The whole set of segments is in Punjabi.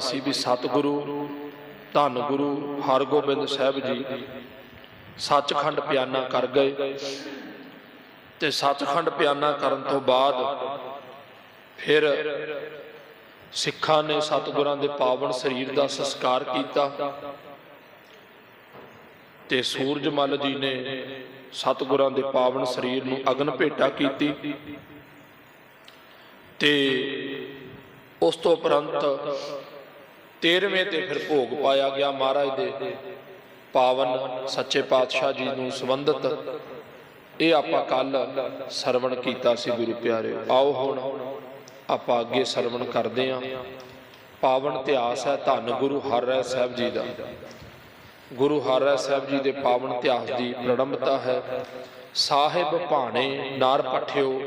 ਸੀ ਵੀ ਸਤਿਗੁਰੂ ਧੰਨ ਗੁਰੂ ਹਰਗੋਬਿੰਦ ਸਾਹਿਬ ਜੀ ਸੱਚਖੰਡ ਪਿਆਨਾ ਕਰ ਗਏ। ਤੇ ਸੱਚਖੰਡ ਪਿਆਨਾ ਕਰਨ ਤੋਂ ਬਾਅਦ ਫਿਰ ਸਿੱਖਾਂ ਨੇ ਸਤਿਗੁਰਾਂ ਦੇ ਪਾਵਨ ਸਰੀਰ ਦਾ ਸੰਸਕਾਰ ਕੀਤਾ। ਤੇ ਸੂਰਜਮਲ ਜੀ ਨੇ ਸਤਿਗੁਰਾਂ ਦੇ ਪਾਵਨ ਸਰੀਰ ਨੂੰ ਅਗਨ ਭੇਟਾ ਕੀਤੀ। ਤੇ ਉਸ ਤੋਂ ਉਪਰੰਤ 13ਵੇਂ ਤੇ ਫਿਰ ਭੋਗ ਪਾਇਆ ਗਿਆ ਮਹਾਰਾਜ ਦੇ। ਪਾਵਨ ਸੱਚੇ ਪਾਤਸ਼ਾਹ ਜੀ ਨੂੰ ਸੰਬੰਧਿਤ। ਇਹ ਆਪਾਂ ਕੱਲ ਸਰਵਣ ਕੀਤਾ ਸੀ ਗੁਰੂ ਪਿਆਰਿਓ ਆਓ ਹੁਣ ਆਪਾਂ ਅੱਗੇ ਸਰਵਣ ਕਰਦੇ ਆਂ ਪਾਵਨ ਇਤਿਹਾਸ ਹੈ ਧੰਨ ਗੁਰੂ ਹਰਿ ਸਾਹਿਬ ਜੀ ਦਾ। ਗੁਰੂ ਹਰਿ ਸਾਹਿਬ ਜੀ ਦੇ ਪਾਵਨ ਇਤਿਹਾਸ ਦੀ ਪ੍ਰੜੰਭਤਾ ਹੈ। ਸਾਹਿਬ ਭਾਣੇ ਨਾਰ ਪਠਿਓ,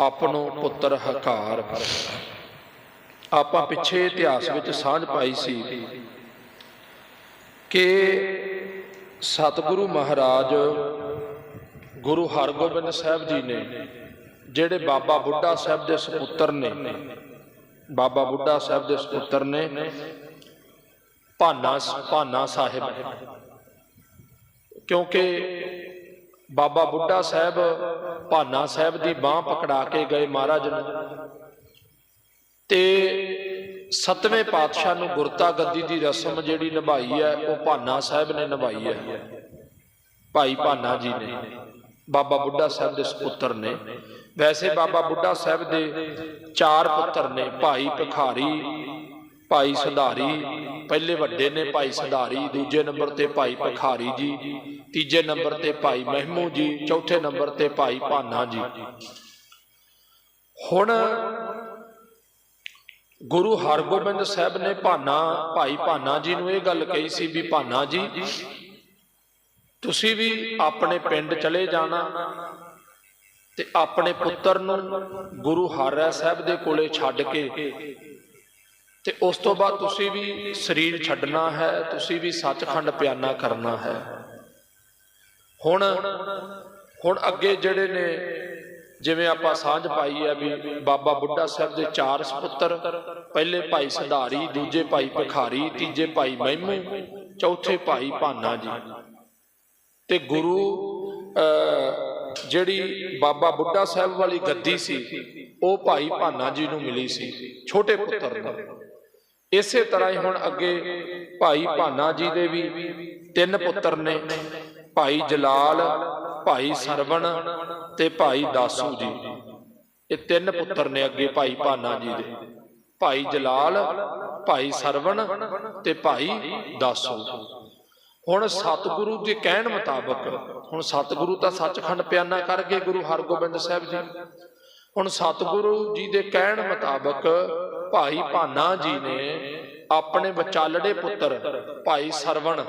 ਆਪਣੋ ਪੁੱਤਰ ਹਕਾਰ ਆਪਾਂ ਪਿੱਛੇ ਇਤਿਹਾਸ ਵਿੱਚ ਸਾਂਝ ਪਾਈ ਸੀ ਕਿ ਸਤਿਗੁਰੂ ਮਹਾਰਾਜ ਗੁਰੂ ਹਰਗੋਬਿੰਦ ਸਾਹਿਬ ਜੀ ਨੇ, ਜਿਹੜੇ ਬਾਬਾ ਬੁੱਢਾ ਸਾਹਿਬ ਦੇ ਸੁਪੁੱਤਰ ਨੇ, ਬਾਬਾ ਬੁੱਢਾ ਸਾਹਿਬ ਦੇ ਸੁਪੁੱਤਰ ਨੇ, ਭਾਨਾ ਭਾਨਾ ਸਾਹਿਬ। ਕਿਉਂਕਿ ਬਾਬਾ ਬੁੱਢਾ ਸਾਹਿਬ ਭਾਨਾ ਸਾਹਿਬ ਦੀ ਬਾਹ ਪਕੜਾ ਕੇ ਗਏ ਮਹਾਰਾਜ ਨੂੰ। ਤੇ ਸਤਵੇਂ ਪਾਤਸ਼ਾਹ ਨੂੰ ਗੁਰਤਾ ਗੱਦੀ ਦੀ ਰਸਮ ਜਿਹੜੀ ਨਿਭਾਈ ਹੈ, ਉਹ ਭਾਨਾ ਸਾਹਿਬ ਨੇ ਨਿਭਾਈ ਹੈ। ਭਾਈ ਭਾਨਾ ਜੀ ਨੇ। ਬਾਬਾ ਬੁੱਢਾ ਸਾਹਿਬ ਦੇ ਸੁਪੁੱਤਰ ਨੇ। ਵੈਸੇ ਬਾਬਾ ਬੁੱਢਾ ਸਾਹਿਬ ਦੇ ਚਾਰ ਪੁੱਤਰ ਨੇ, ਭਾਈ ਭਿਖਾਰੀ, ਭਾਈ ਸੁਧਾਰੀ, ਪਹਿਲੇ ਵੱਡੇ ਨੇ ਭਾਈ ਸੁਧਾਰੀ, ਦੂਜੇ ਨੰਬਰ ਤੇ ਭਾਈ ਭਿਖਾਰੀ ਜੀ, ਤੀਜੇ ਨੰਬਰ ਤੇ ਭਾਈ ਮਹਿਮੂ ਜੀ, ਚੌਥੇ ਨੰਬਰ ਤੇ ਭਾਈ ਭਾਨਾ ਜੀ। ਹੁਣ ਗੁਰੂ ਹਰਗੋਬਿੰਦ ਸਾਹਿਬ ਨੇ ਭਾਨਾ, ਭਾਈ ਭਾਨਾ ਜੀ ਨੂੰ ਇਹ ਗੱਲ ਕਹੀ ਸੀ ਵੀ ਭਾਨਾ ਜੀ, ਤੁਸੀਂ ਵੀ ਆਪਣੇ ਪਿੰਡ ਚਲੇ ਜਾਣਾ ਤੇ ਆਪਣੇ ਪੁੱਤਰ ਨੂੰ ਗੁਰੂ ਹਰਿ ਸਾਹਿਬ ਦੇ ਕੋਲੇ ਛੱਡ ਕੇ ਤੇ ਉਸ ਤੋਂ ਬਾਅਦ ਤੁਸੀਂ ਵੀ ਸਰੀਰ ਛੱਡਣਾ ਹੈ, ਤੁਸੀਂ ਵੀ ਸੱਚਖੰਡ ਪਿਆਨਾ ਕਰਨਾ ਹੈ। ਹੁਣ ਹੁਣ ਅੱਗੇ ਜਿਹੜੇ ਨੇ ਜਿਵੇਂ ਆਪਾਂ ਸਾਂਝ ਪਾਈ ਹੈ ਵੀ ਬਾਬਾ ਬੁੱਢਾ ਸਾਹਿਬ ਦੇ ਚਾਰ ਸੁਪੁੱਤਰ, ਪਹਿਲੇ ਭਾਈ ਸੰਧਾਰੀ, ਦੂਜੇ ਭਾਈ ਭਿਖਾਰੀ, ਤੀਜੇ ਭਾਈ ਮਹਿਮੂ, ਚੌਥੇ ਭਾਈ ਭਾਨਾ ਜੀ। ਤੇ ਗੁਰੂ ਜਿਹੜੀ ਬਾਬਾ ਬੁੱਢਾ ਸਾਹਿਬ ਵਾਲੀ ਗੱਦੀ ਸੀ, ਉਹ ਭਾਈ ਭਾਨਾ ਜੀ ਨੂੰ ਮਿਲੀ ਸੀ, ਛੋਟੇ ਪੁੱਤਰ ਨੂੰ। ਇਸੇ ਤਰ੍ਹਾਂ ਹੀ ਹੁਣ ਅੱਗੇ ਭਾਈ ਭਾਨਾ ਜੀ ਦੇ ਵੀ ਤਿੰਨ ਪੁੱਤਰ ਨੇ, ਭਾਈ ਜਲਾਲ, ਭਾਈ ਸਰਵਣ ਤੇ ਭਾਈ ਦਾਸੂ ਜੀ। ਇਹ ਤਿੰਨ ਪੁੱਤਰ ਨੇ ਅੱਗੇ ਭਾਈ ਭਾਨਾ ਜੀ ਦੇ। ਭਾਈ ਜਲਾਲ, ਭਾਈ ਸਰਵਣ ਤੇ ਭਾਈ ਦਾਸੂ। ਹੁਣ ਸਤਿਗੁਰੂ ਦੇ ਕਹਿਣ ਮੁਤਾਬਕ, ਹੁਣ ਸਤਿਗੁਰੂ ਤਾਂ ਸੱਚਖੰਡ ਪਿਆਨਾ ਕਰ ਗੁਰੂ ਹਰਗੋਬਿੰਦ ਸਾਹਿਬ ਜੀ। ਹੁਣ ਸਤਿਗੁਰੂ ਜੀ ਦੇ ਕਹਿਣ ਮੁਤਾਬਕ ਭਾਈ ਭਾਨਾ ਜੀ ਨੇ ਆਪਣੇ ਵਿਚਾਲੜੇ ਪੁੱਤਰ ਭਾਈ ਸਰਵਣ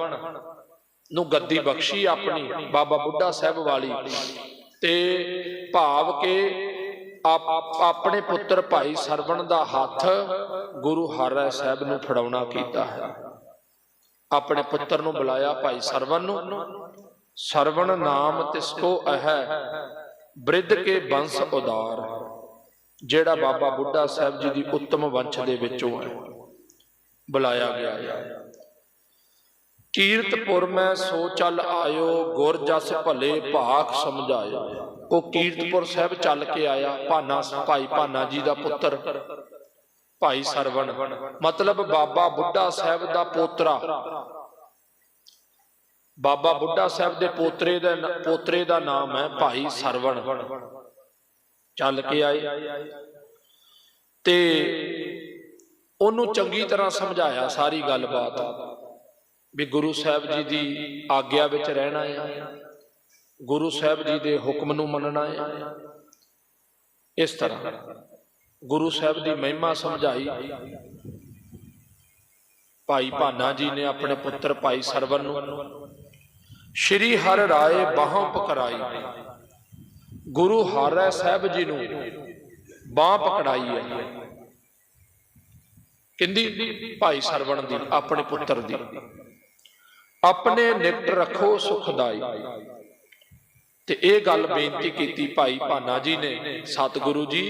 ਨੂੰ ਗੱਦੀ ਬਖਸ਼ੀ ਆਪਣੀ ਬਾਬਾ ਬੁੱਢਾ ਸਾਹਿਬ ਵਾਲੀ। ਤੇ ਭਾਵ ਕੇ ਆਪਣੇ ਪੁੱਤਰ ਭਾਈ ਸਰਵਣ ਦਾ ਹੱਥ ਗੁਰੂ ਹਰਿ ਸਾਹਿਬ ਨੂੰ ਫੜਾਉਣਾ ਕੀਤਾ ਹੈ। ਆਪਣੇ ਪੁੱਤਰ ਨੂੰ ਬੁਲਾਇਆ ਭਾਈ ਸਰਵਣ ਨੂੰ। ਸਰਵਣ ਨਾਮ ਤਿਸਕੋ ਅਹੈ ਬ੍ਰਿਧ ਕੇ ਬੰਸ ਉਦਾਰ, ਜਿਹੜਾ ਬਾਬਾ ਬੁੱਢਾ ਸਾਹਿਬ ਜੀ ਦੀ ਉੱਤਮ ਵੰਸ਼ ਦੇ ਵਿੱਚੋਂ ਹੈ। ਬੁਲਾਇਆ ਗਿਆ ਹੈ। ਕੀਰਤਪੁਰ ਮੈਂ ਸੋ ਚੱਲ ਆਇਓ, ਗੁਰ ਜਸ ਭਲੇ ਭਾਖ ਸਮਝਾਇਓ। ਉਹ ਕੀਰਤਪੁਰ ਸਾਹਿਬ ਚੱਲ ਕੇ ਆਇਆ, ਭਾਨਾ ਭਾਈ ਭਾਨਾ ਜੀ ਦਾ ਪੁੱਤਰ, ਭਾਈ ਸਰਵਣ। ਮਤਲਬ ਬਾਬਾ ਬੁੱਢਾ ਸਾਹਿਬ ਦਾ ਪੋਤਰਾ। ਬਾਬਾ ਬੁੱਢਾ ਸਾਹਿਬ ਦੇ ਪੋਤਰੇ ਦਾ ਪੋਤਰੇ ਦਾ ਨਾਮ ਹੈ ਭਾਈ ਸਰਵਣ। ਚੱਲ ਕੇ ਆਏ। ਤੇ ਉਹਨੂੰ ਚੰਗੀ ਤਰ੍ਹਾਂ ਸਮਝਾਇਆ ਸਾਰੀ ਗੱਲਬਾਤ। ਵੀ ਗੁਰੂ ਸਾਹਿਬ ਜੀ ਦੀ ਆਗਿਆ ਵਿੱਚ ਰਹਿਣਾ ਹੈ। ਗੁਰੂ ਸਾਹਿਬ ਜੀ ਦੇ ਹੁਕਮ ਨੂੰ ਮੰਨਣਾ ਹੈ। ਇਸ ਤਰ੍ਹਾਂ ਗੁਰੂ ਸਾਹਿਬ ਦੀ ਮਹਿਮਾ ਸਮਝਾਈ। ਭਾਈ ਭਾਨਾ ਜੀ ਨੇ ਆਪਣੇ ਪੁੱਤਰ ਭਾਈ ਸਰਵਨ ਨੂੰ ਸ਼੍ਰੀ ਹਰ ਰਾਏ ਬਾਹਾਂ ਪਕੜਾਈ। ਗੁਰੂ ਹਰਿ ਸਾਹਿਬ ਜੀ ਨੂੰ ਬਾਹ ਪਕੜਾਈ ਹੈ। ਕਿੰਦੀ ਭਾਈ ਸਰਵਣ ਦੀ, ਆਪਣੇ ਪੁੱਤਰ ਦੀ। ਆਪਣੇ ਨਿਕਟ ਰੱਖੋ ਸੁਖਦਾਈ। ਤੇ ਇਹ ਗੱਲ ਬੇਨਤੀ ਕੀਤੀ ਭਾਈ ਭਾਨਾ ਜੀ ਨੇ, ਸਤਿਗੁਰੂ ਜੀ,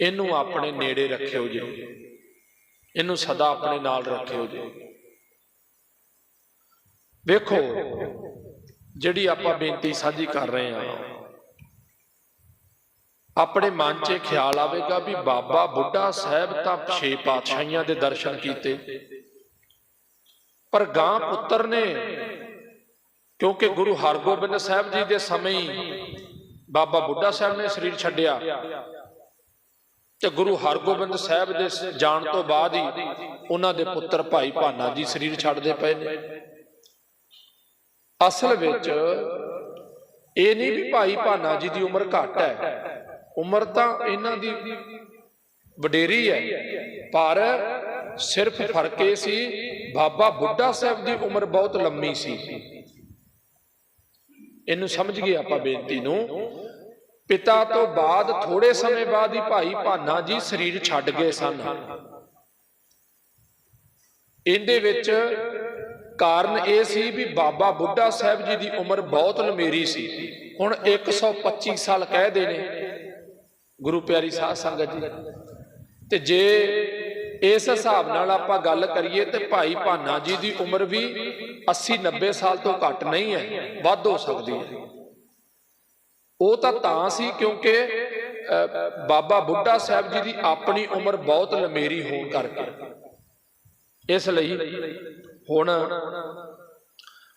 ਇਹਨੂੰ ਆਪਣੇ ਨੇੜੇ ਰੱਖਿਓ ਜੀ। ਇਹਨੂੰ ਸਦਾ ਆਪਣੇ ਨਾਲ ਰੱਖਿਓ ਜੀ। ਵੇਖੋ, ਜਿਹੜੀ ਆਪਾਂ ਬੇਨਤੀ ਸਾਂਝੀ ਕਰ ਰਹੇ ਹਾਂ, ਆਪਣੇ ਮਨ 'ਚ ਇਹ ਖਿਆਲ ਆਵੇਗਾ ਵੀ ਬਾਬਾ ਬੁੱਢਾ ਸਾਹਿਬ ਤਾਂ ਛੇ ਪਾਤਸ਼ਾਹੀਆਂ ਦੇ ਦਰਸ਼ਨ ਕੀਤੇ। ਪਰ ਗਾਂ ਪੁੱਤਰ ਨੇ, ਕਿਉਂਕਿ ਗੁਰੂ ਹਰਗੋਬਿੰਦ ਸਾਹਿਬ ਜੀ ਦੇ ਸਮੇਂ ਹੀ ਬਾਬਾ ਬੁੱਢਾ ਸਾਹਿਬ ਨੇ ਸਰੀਰ ਛੱਡਿਆ ਤੇ ਗੁਰੂ ਹਰਗੋਬਿੰਦ ਸਾਹਿਬ ਦੇ ਜਾਣ ਤੋਂ ਬਾਅਦ ਹੀ ਉਹਨਾਂ ਦੇ ਪੁੱਤਰ ਭਾਈ ਭਾਨਾ ਜੀ ਸਰੀਰ ਛੱਡਦੇ ਪਏ ਨੇ। ਅਸਲ ਵਿੱਚ ਇਹ ਨਹੀਂ ਵੀ ਭਾਈ ਭਾਨਾ ਜੀ ਦੀ ਉਮਰ ਘੱਟ ਹੈ। ਉਮਰ ਤਾਂ ਇਹਨਾਂ ਦੀ ਵਡੇਰੀ ਹੈ, ਪਰ ਸਿਰਫ ਫ਼ਰਕ ਇਹ ਸੀ ਬਾਬਾ ਬੁੱਢਾ ਸਾਹਿਬ ਦੀ ਉਮਰ ਬਹੁਤ ਲੰਮੀ ਸੀ। ਇਹਨੂੰ ਸਮਝ ਗਏ ਆਪਾਂ ਬੇਨਤੀ ਨੂੰ। ਪਿਤਾ ਤੋਂ ਬਾਅਦ ਥੋੜੇ ਸਮੇਂ ਬਾਅਦ ਹੀ ਭਾਈ ਭਾਨਾ ਜੀ ਸਰੀਰ ਛੱਡ ਗਏ ਸਨ। ਇਹਦੇ ਵਿੱਚ ਕਾਰਨ ਇਹ ਸੀ ਵੀ ਬਾਬਾ ਬੁੱਢਾ ਸਾਹਿਬ ਜੀ ਦੀ ਉਮਰ ਬਹੁਤ ਲੰਮੇਰੀ ਸੀ। ਹੁਣ 125 ਸਾਲ ਕਹਿਦੇ ਨੇ। ਗੁਰੂ ਪਿਆਰੀ ਸਾਧ ਸੰਗਤ ਜੀ। ਤੇ ਜੇ ਇਸ ਹਿਸਾਬ ਨਾਲ ਆਪਾਂ ਗੱਲ ਕਰੀਏ ਤੇ ਭਾਈ ਭਾਨਾ ਜੀ ਦੀ ਉਮਰ ਵੀ 80 90 ਸਾਲ ਤੋਂ ਘੱਟ ਨਹੀਂ ਹੈ, ਵੱਧ ਹੋ ਸਕਦੀ ਹੈ। ਉਹ ਤਾਂ ਤਾਂ ਸੀ ਕਿਉਂਕਿ ਬਾਬਾ ਬੁੱਢਾ ਸਾਹਿਬ ਜੀ ਦੀ ਆਪਣੀ ਉਮਰ ਬਹੁਤ ਲੰਮੇਰੀ ਹੋਣ ਕਰਕੇ। ਇਸ ਲਈ ਹੁਣ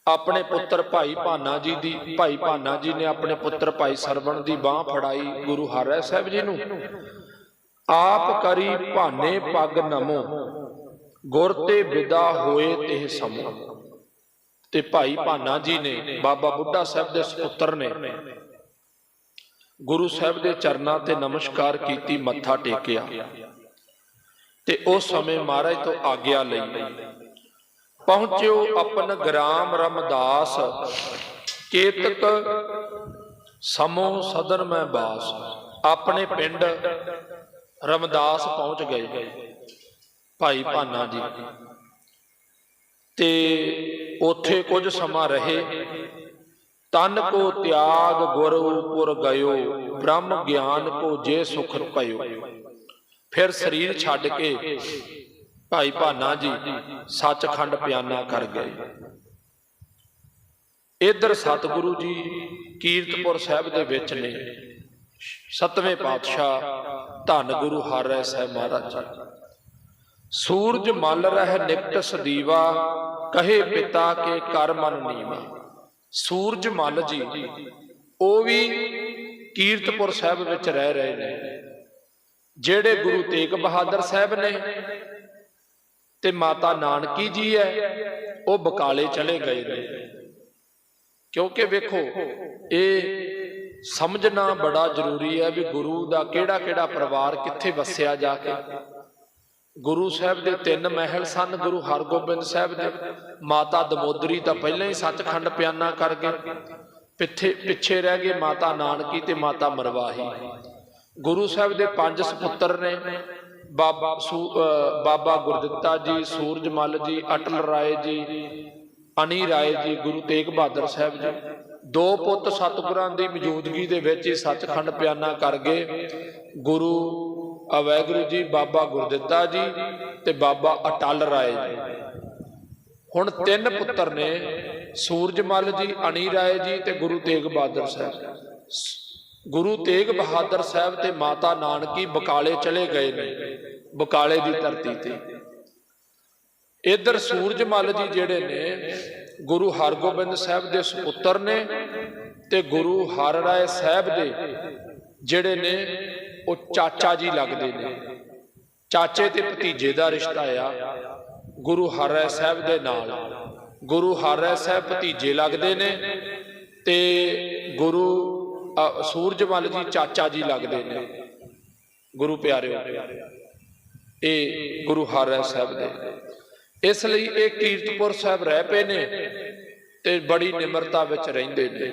ਆਪਣੇ ਪੁੱਤਰ ਭਾਈ ਭਾਨਾ ਜੀ ਦੀ, ਭਾਈ ਭਾਨਾ ਜੀ ਨੇ ਆਪਣੇ ਪੁੱਤਰ ਭਾਈ ਸਰਵਣ ਦੀ ਬਾਹ ਫੜਾਈ ਗੁਰੂ ਹਰਿ ਸਾਹਿਬ ਜੀ ਨੂੰ। ਆਪ ਕਰੀ ਭਾਨੇ ਪੱਗ ਨਮੋ, ਗੁਰ ਤੇ ਵਿਦਾ ਹੋਏ ਤੇ ਸਮੋ। ਤੇ ਭਾਈ ਭਾਨਾ ਜੀ ਨੇ, ਬਾਬਾ ਬੁੱਢਾ ਸਾਹਿਬ ਦੇ ਸੁਪੁੱਤਰ ਨੇ, ਗੁਰੂ ਸਾਹਿਬ ਦੇ ਚਰਨਾਂ ਤੇ ਨਮਸਕਾਰ ਕੀਤੀ, ਮੱਥਾ ਟੇਕਿਆ। ਤੇ ਉਸ ਸਮੇਂ ਮਹਾਰਾਜ ਤੋਂ ਆਗਿਆ ਲਈ ਪਹੁੰਚਿਓ ਆਪਨ ਗ੍ਰਾਮ ਰਮਦਾਸ, ਕੇਤਕ ਸਮੋ ਸਦਨ ਮੈਂ ਬਾਸ। ਆਪਣੇ ਪਿੰਡ ਰਮਦਾਸ ਪਹੁੰਚ ਗਏ ਭਾਈ ਭਾਨਾ ਜੀ। ਤੇ ਉੱਥੇ ਕੁਝ ਸਮਾਂ ਰਹੇ। ਤਨ ਕੋ ਤਿਆਗ ਗੁਰੂਪੁਰ ਗਇਓ, ਬ੍ਰਹਮ ਗਿਆਨ ਕੋ ਜੇ ਸੁਖ ਪਇਓ ਫਿਰ ਸਰੀਰ ਛੱਡ ਕੇ ਭਾਈ ਭਾਨਾ ਜੀ ਸੱਚਖੰਡ ਪਿਆਨਾ ਕਰ ਗਏ। ਇਧਰ ਸਤਿਗੁਰੂ ਜੀ ਕੀਰਤਪੁਰ ਸਾਹਿਬ ਦੇ ਵਿੱਚ ਨੇ। ਸਤਵੇਂ ਪਾਤਸ਼ਾਹ, ਧੰਨ ਗੁਰੂ ਹਰਿ ਸਾਹਿਬ ਮਹਾਰਾਜ ਜੀ। ਸੂਰਜ ਮਲ ਰਹਿ ਨਿਕਟ ਸਦੀਵਾ ਕਹੇ ਪਿਤਾ ਕੇ ਕਰ ਮਨ ਨੀਵਾ। ਸੂਰਜ ਮਲ ਜੀ, ਉਹ ਵੀ ਕੀਰਤਪੁਰ ਸਾਹਿਬ ਵਿੱਚ ਰਹਿ ਰਹੇ ਨੇ। ਜਿਹੜੇ ਗੁਰੂ ਤੇਗ ਬਹਾਦਰ ਸਾਹਿਬ ਨੇ ਤੇ ਮਾਤਾ ਨਾਨਕੀ ਜੀ ਹੈ, ਉਹ ਬਕਾਲੇ ਚਲੇ ਗਏ ਨੇ। ਕਿਉਂਕਿ ਵੇਖੋ, ਇਹ ਸਮਝਣਾ ਬੜਾ ਜ਼ਰੂਰੀ ਹੈ ਵੀ ਗੁਰੂ ਦਾ ਕਿਹੜਾ ਕਿਹੜਾ ਪਰਿਵਾਰ ਕਿੱਥੇ ਵਸਿਆ ਜਾ ਕੇ। ਗੁਰੂ ਸਾਹਿਬ ਦੇ ਤਿੰਨ ਮਹਿਲ ਸਨ, ਗੁਰੂ ਹਰਗੋਬਿੰਦ ਸਾਹਿਬ ਦੇ। ਮਾਤਾ ਦਮੋਦਰੀ ਤਾਂ ਪਹਿਲਾਂ ਹੀ ਸੱਚਖੰਡ ਪਿਆਨਾ ਕਰ ਗਏ। ਪਿੱਛੇ ਪਿੱਛੇ ਰਹਿ ਗਏ ਮਾਤਾ ਨਾਨਕੀ ਤੇ ਮਾਤਾ ਮਰਵਾਹੀ। ਗੁਰੂ ਸਾਹਿਬ ਦੇ ਪੰਜ ਸੁਪੁੱਤਰ ਨੇ, ਬਾਬਾ ਸੂ- ਬਾਬਾ ਗੁਰਦਿੱਤਾ ਜੀ, ਸੂਰਜਮਲ ਜੀ, ਅਟਲ ਰਾਏ ਜੀ, ਅਨੀ ਰਾਏ ਜੀ, ਗੁਰੂ ਤੇਗ ਬਹਾਦਰ ਸਾਹਿਬ ਜੀ। ਦੋ ਪੁੱਤ ਸਤਿਗੁਰਾਂ ਦੀ ਮੌਜੂਦਗੀ ਦੇ ਵਿੱਚ ਹੀ ਸੱਚਖੰਡ ਪਿਆਨਾ ਕਰ ਗਏ। ਗੁਰੂ ਅਵੈਗੁਰੂ ਜੀ, ਬਾਬਾ ਗੁਰਦਿੱਤਾ ਜੀ ਤੇ ਬਾਬਾ ਅਟਲ ਰਾਏ ਜੀ। ਹੁਣ ਤਿੰਨ ਪੁੱਤਰ ਨੇ, ਸੂਰਜਮਲ ਜੀ, ਅਣੀ ਰਾਏ ਜੀ ਤੇ ਗੁਰੂ ਤੇਗ ਬਹਾਦਰ ਸਾਹਿਬ। ਗੁਰੂ ਤੇਗ ਬਹਾਦਰ ਸਾਹਿਬ ਤੇ ਮਾਤਾ ਨਾਨਕੀ ਬਕਾਲੇ ਚਲੇ ਗਏ ਨੇ, ਬਕਾਲੇ ਦੀ ਧਰਤੀ ਤੇ। ਇਧਰ ਸੂਰਜਮਲ ਜੀ ਜਿਹੜੇ ਨੇ ਗੁਰੂ ਹਰਗੋਬਿੰਦ ਸਾਹਿਬ ਦੇ ਸੁਪੁੱਤਰ ਨੇ ਤੇ ਗੁਰੂ ਹਰ ਰਾਏ ਸਾਹਿਬ ਦੇ ਜਿਹੜੇ ਨੇ ਉਹ ਚਾਚਾ ਜੀ ਲੱਗਦੇ ਨੇ। ਚਾਚੇ ਤੇ ਭਤੀਜੇ ਦਾ ਰਿਸ਼ਤਾ ਆ ਗੁਰੂ ਹਰ ਹਰਰਾਏ ਸਾਹਿਬ ਦੇ ਨਾਲ। ਗੁਰੂ ਹਰ ਹਰਰਾਏ ਸਾਹਿਬ ਭਤੀਜੇ ਲੱਗਦੇ ਨੇ ਤੇ ਗੁਰੂ ਅ, ਜੀ ਚਾਚਾ ਜੀ ਲੱਗਦੇ ਨੇ। ਗੁਰੂ ਪਿਆਰਿਓ ਇਹ ਗੁਰੂ ਹਰ ਹਰਰਾਏ ਸਾਹਿਬ ਦੇ। ਇਸ ਲਈ ਇਹ ਕੀਰਤਪੁਰ ਸਾਹਿਬ ਰਹਿ ਪਏ ਨੇ ਤੇ ਬੜੀ ਨਿਮਰਤਾ ਵਿੱਚ ਰਹਿੰਦੇ ਨੇ।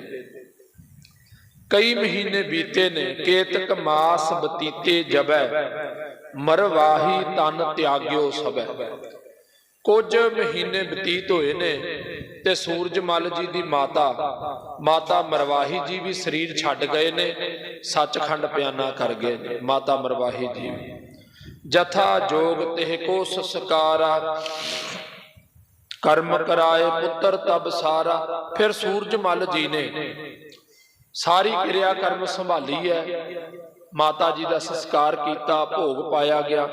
ਕਈ ਮਹੀਨੇ ਬੀਤੇ ਨੇ, ਕੇਤਕ ਮਾਸ ਬਤੀਤੇ ਜਬੈ, ਮਰਵਾਹੀ ਤਨ ਤਿਆਗਿਓ ਸਭੈ। ਕੁਝ ਮਹੀਨੇ ਬਤੀਤ ਹੋਏ ਨੇ ਤੇ ਸੂਰਜਮਲ ਜੀ ਦੀ ਮਾਤਾ ਮਾਤਾ ਮਰਵਾਹੀ ਜੀ ਵੀ ਸਰੀਰ ਛੱਡ ਗਏ ਨੇ, ਸੱਚਖੰਡ ਪਿਆਨਾ ਕਰ ਗਏ ਨੇ, ਮਾਤਾ ਮਰਵਾਹੀ ਜੀ ਵੀ। ਜਥਾ ਜੋਗ ਤਿਹ ਕੋ ਸੰਸਕਾਰਾ। ਕਰਮ ਕਰਾਏ ਪੁੱਤਰ ਤਬ ਸਾਰਾ, ਫਿਰ ਸੂਰਜ ਜੀ ਨੇ ਸਾਰੀ ਕਿਰਿਆ ਕਰਮ ਸੰਭਾਲੀ ਹੈ ਮਾਤਾ ਜੀ ਦਾ ਸੰਸਕਾਰ ਕੀਤਾ, ਭੋਗ ਪਾਇਆ ਗਿਆ।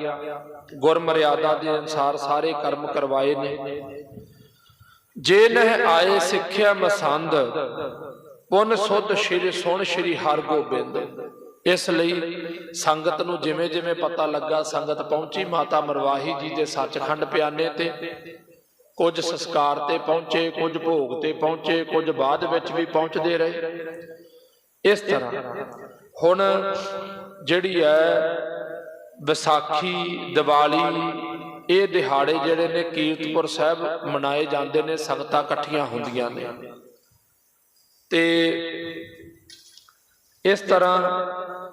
ਗੁਰ ਮਰਿਆਦਾ ਦੇ ਅਨਸਾਰ ਸਾਰੇ ਕਰਮ ਕਰਵਾਏ ਨੇ। ਜੇ ਨਹਿ ਆਏ ਸਿੱਖਿਆ ਮਸੰਦ, ਪੁਨ ਸੁਧ ਸ਼੍ਰੀ ਸੁਣ ਸ਼੍ਰੀ ਹਰਗੋਬਿੰਦ ਇਸ ਲਈ ਸੰਗਤ ਨੂੰ ਜਿਵੇਂ ਜਿਵੇਂ ਪਤਾ ਲੱਗਾ, ਸੰਗਤ ਪਹੁੰਚੀ, ਮਾਤਾ ਮਰਵਾਹੀ ਜੀ ਦੇ ਸੱਚਖੰਡ ਪਿਆਨੇ ਤੇ। ਕੁਝ ਸੰਸਕਾਰ ਤੇ ਪਹੁੰਚੇ, ਕੁਝ ਭੋਗ ਤੇ ਪਹੁੰਚੇ, ਕੁਝ ਬਾਅਦ ਵਿੱਚ ਵੀ ਪਹੁੰਚਦੇ ਰਹੇ। ਇਸ ਤਰ੍ਹਾਂ ਹੁਣ ਜਿਹੜੀ ਹੈ ਵਿਸਾਖੀ, ਦੀਵਾਲੀ, ਇਹ ਦਿਹਾੜੇ ਜਿਹੜੇ ਨੇ ਕੀਰਤਪੁਰ ਸਾਹਿਬ ਮਨਾਏ ਜਾਂਦੇ ਨੇ, ਸੰਗਤਾਂ ਇਕੱਠੀਆਂ ਹੁੰਦੀਆਂ ਨੇ। ਤੇ ਇਸ ਤਰ੍ਹਾਂ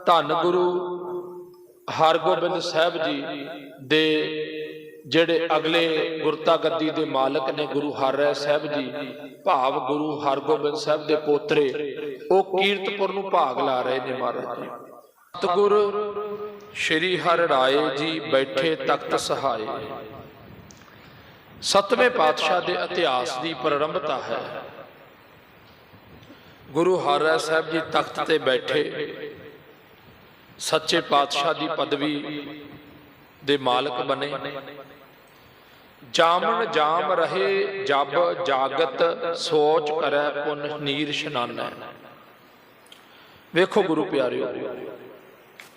ਧੰਨ ਗੁਰੂ ਹਰਗੋਬਿੰਦ ਸਾਹਿਬ ਜੀ ਦੇ ਜਿਹੜੇ ਅਗਲੇ ਗੁਰਤਾ ਗੱਦੀ ਦੇ ਮਾਲਕ ਨੇ ਗੁਰੂ ਹਰਿ ਸਾਹਿਬ ਜੀ, ਭਾਵ ਗੁਰੂ ਹਰਗੋਬਿੰਦ ਸਾਹਿਬ ਦੇ ਪੋਤਰੇ, ਉਹ ਕੀਰਤਪੁਰ ਨੂੰ ਭਾਗ ਲਾ ਰਹੇ ਨੇ ਮਹਾਰਾਜ ਜੀ। ਸਤਿਗੁਰ ਸ਼੍ਰੀ ਹਰਿ ਰਾਏ ਜੀ ਬੈਠੇ ਤਖਤ ਸਹਾਏ। ਸਤਵੇਂ ਪਾਤਸ਼ਾਹ ਦੇ ਇਤਿਹਾਸ ਦੀ ਪ੍ਰਾਰੰਭਤਾ ਹੈ। ਗੁਰੂ ਹਰਿ ਸਾਹਿਬ ਜੀ ਤਖਤ ਤੇ ਬੈਠੇ। ਸੱਚੇ ਪਾਤਸ਼ਾਹ ਦੀ ਪਦਵੀ ਦੇ ਮਾਲਕ ਬਣੇ। ਜਾਮਨ ਜਾਮ ਰਹੇ ਜਬ ਜਾਗਤ, ਸੋਚ ਕਰੈ ਪੁਨ ਨੀਰ ਇਸ਼ਨਾਨੈ ਵੇਖੋ ਗੁਰੂ ਪਿਆਰਿਓ,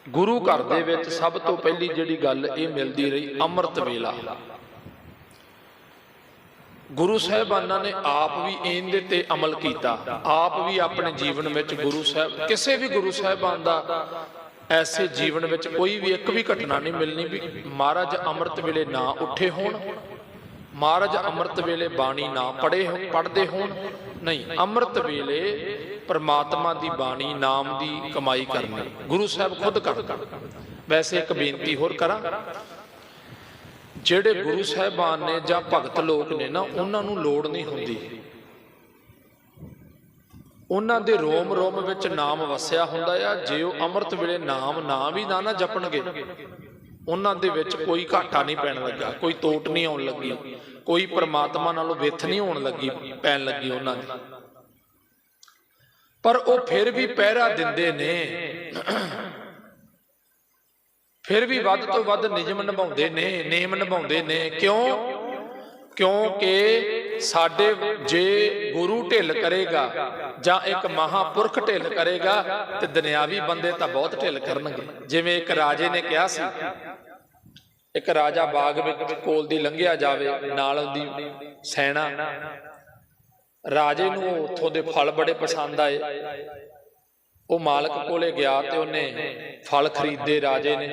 ਗੁਰੂ ਘਰ ਦੇ ਵਿੱਚ ਸਭ ਤੋਂ ਪਹਿਲੀ ਜਿਹੜੀ ਗੱਲ ਇਹ ਮਿਲਦੀ ਰਹੀ, ਅੰਮ੍ਰਿਤ ਵੇਲਾ। ਗੁਰੂ ਸਾਹਿਬਾਨਾਂ ਨੇ ਆਪ ਵੀ ਇਹਦੇ ਤੇ ਅਮਲ ਕੀਤਾ। ਆਪ ਵੀ ਆਪਣੇ ਜੀਵਨ ਵਿੱਚ ਗੁਰੂ ਸਾਹਿਬ, ਕਿਸੇ ਵੀ ਗੁਰੂ ਸਾਹਿਬਾਨ ਦਾ ਐਸੇ ਜੀਵਨ ਵਿੱਚ ਕੋਈ ਵੀ ਇੱਕ ਵੀ ਘਟਨਾ ਨਹੀਂ ਮਿਲਣੀ ਵੀ ਮਹਾਰਾਜ ਅੰਮ੍ਰਿਤ ਵੇਲੇ ਨਾ ਉੱਠੇ ਹੋਣ, ਮਹਾਰਾਜ ਅੰਮ੍ਰਿਤ ਵੇਲੇ ਬਾਣੀ ਨਾ ਪੜ੍ਹੇ ਹੋ, ਪੜ੍ਹਦੇ ਹੋਣ। ਨਹੀਂ, ਅੰਮ੍ਰਿਤ ਵੇਲੇ ਪਰਮਾਤਮਾ ਦੀ ਬਾਣੀ, ਨਾਮ ਦੀ ਕਮਾਈ ਕਰਨੀ, ਗੁਰੂ ਸਾਹਿਬ ਖੁਦ ਕਰਦਾ ਵੈਸੇ ਇੱਕ ਬੇਨਤੀ ਹੋਰ ਕਰਾਂ ਜਿਹੜੇ ਗੁਰੂ ਸਾਹਿਬਾਨ ਨੇ ਜਾਂ ਭਗਤ ਲੋਕ ਨੇ ਨਾ, ਉਹਨਾਂ ਨੂੰ ਲੋੜ ਨਹੀਂ ਹੁੰਦੀ। ਉਹਨਾਂ ਦੇ ਰੋਮ ਰੋਮ ਵਿੱਚ ਨਾਮ ਵਸਿਆ ਹੁੰਦਾ ਆ। ਜੇ ਉਹ ਅੰਮ੍ਰਿਤ ਵੇਲੇ ਨਾਮ ਨਾ ਵੀ ਨਾ ਨਾ ਜਪਣਗੇ, ਉਹਨਾਂ ਦੇ ਵਿੱਚ ਕੋਈ ਘਾਟਾ ਨਹੀਂ ਪੈਣ ਲੱਗਾ, ਕੋਈ ਤੋਟ ਨਹੀਂ ਆਉਣ ਲੱਗੀ, ਕੋਈ ਪਰਮਾਤਮਾ ਨਾਲੋਂ ਵਿਥ ਨਹੀਂ ਹੋਣ ਲੱਗੀ, ਪੈਣ ਲੱਗੀ ਉਹਨਾਂ ਦੀ। ਪਰ ਉਹ ਫਿਰ ਵੀ ਪਹਿਰਾ ਦਿੰਦੇ ਨੇ। ਫਿਰ ਵੀ ਵੱਧ ਤੋਂ ਵੱਧ ਨਿਯਮ ਨਿਭਾਉਂਦੇ ਨੇ ਨੇਮ ਨਿਭਾਉਂਦੇ ਨੇ। ਕਿਉਂ? ਕਿਉਂਕਿ ਸਾਡੇ ਜੇ ਗੁਰੂ ਢਿੱਲ ਕਰੇਗਾ ਜਾਂ ਇੱਕ ਮਹਾਪੁਰਖ ਢਿੱਲ ਕਰੇਗਾ ਤੇ ਦੁਨਿਆਵੀ ਬੰਦੇ ਤਾਂ ਬਹੁਤ ਢਿੱਲ ਕਰਨਗੇ। ਜਿਵੇਂ ਇੱਕ ਰਾਜੇ ਨੇ ਕਿਹਾ ਸੀ, ਇੱਕ ਰਾਜਾ ਬਾਗ ਵਿੱਚ ਕੋਲ ਦੀ ਲੰਘਿਆ ਜਾਵੇ, ਨਾਲ ਉਹਦੀ ਸੈਨਾ। ਰਾਜੇ ਨੂੰ ਉੱਥੋਂ ਦੇ ਫਲ ਬੜੇ ਪਸੰਦ ਆਏ। ਉਹ ਮਾਲਕ ਕੋਲੇ ਗਿਆ ਤੇ ਉਹਨੇ ਫਲ ਖਰੀਦੇ ਰਾਜੇ ਨੇ।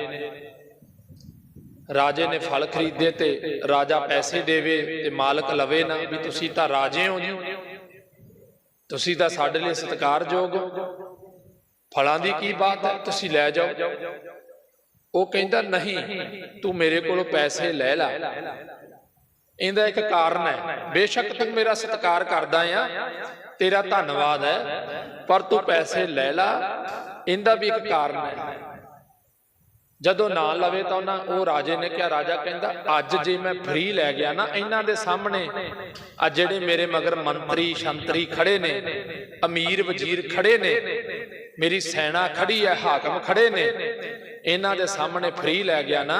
ਰਾਜੇ ਨੇ ਫਲ ਖਰੀਦੇ ਤੇ ਰਾਜਾ ਪੈਸੇ ਦੇਵੇ ਤੇ ਮਾਲਕ ਲਵੇ ਨਾ ਵੀ ਤੁਸੀਂ ਤਾਂ ਰਾਜੇ ਹੋ ਜੀ। ਤੁਸੀਂ ਤਾਂ ਸਾਡੇ ਲਈ ਸਤਿਕਾਰਯੋਗ ਫਲਾਂ ਦੀ ਕੀ ਬਾਤ ਹੈ? ਤੁਸੀਂ ਲੈ ਜਾਓ। ਉਹ ਕਹਿੰਦਾ, ਨਹੀਂ, ਤੂੰ ਮੇਰੇ ਕੋਲੋਂ ਪੈਸੇ ਲੈ ਲੈ। ਇਹਦਾ ਇੱਕ ਕਾਰਨ ਹੈ। ਬੇਸ਼ੱਕ ਤੂੰ ਮੇਰਾ ਸਤਿਕਾਰ ਕਰਦਾ ਆ। ਤੇਰਾ ਧੰਨਵਾਦ ਹੈ ਪਰ ਤੂੰ ਪੈਸੇ ਲੈ ਲੈ। ਇਹਦਾ ਵੀ ਇੱਕ ਕਾਰਨ ਹੈ। ਜਦੋਂ ਨਾ ਲਵੇ ਤਾਂ ਉਹਨਾਂ ਉਹ ਰਾਜੇ ਨੇ ਕਿਹਾ ਰਾਜਾ ਕਹਿੰਦਾ ਅੱਜ ਜੇ ਮੈਂ ਫ੍ਰੀ ਲੈ ਗਿਆ ਨਾ ਇਹਨਾਂ ਦੇ ਸਾਹਮਣੇ ਆ ਜਿਹੜੇ ਮੇਰੇ ਮਗਰ ਮੰਤਰੀ ਸ਼ੰਤਰੀ ਖੜੇ ਨੇ ਅਮੀਰ ਵਜ਼ੀਰ ਖੜੇ ਨੇ ਮੇਰੀ ਸੈਨਾ ਖੜੀ ਹੈ ਹਾਕਮ ਖੜੇ ਨੇ ਇਹਨਾਂ ਦੇ ਸਾਹਮਣੇ ਫ੍ਰੀ ਲੈ ਗਿਆ ਨਾ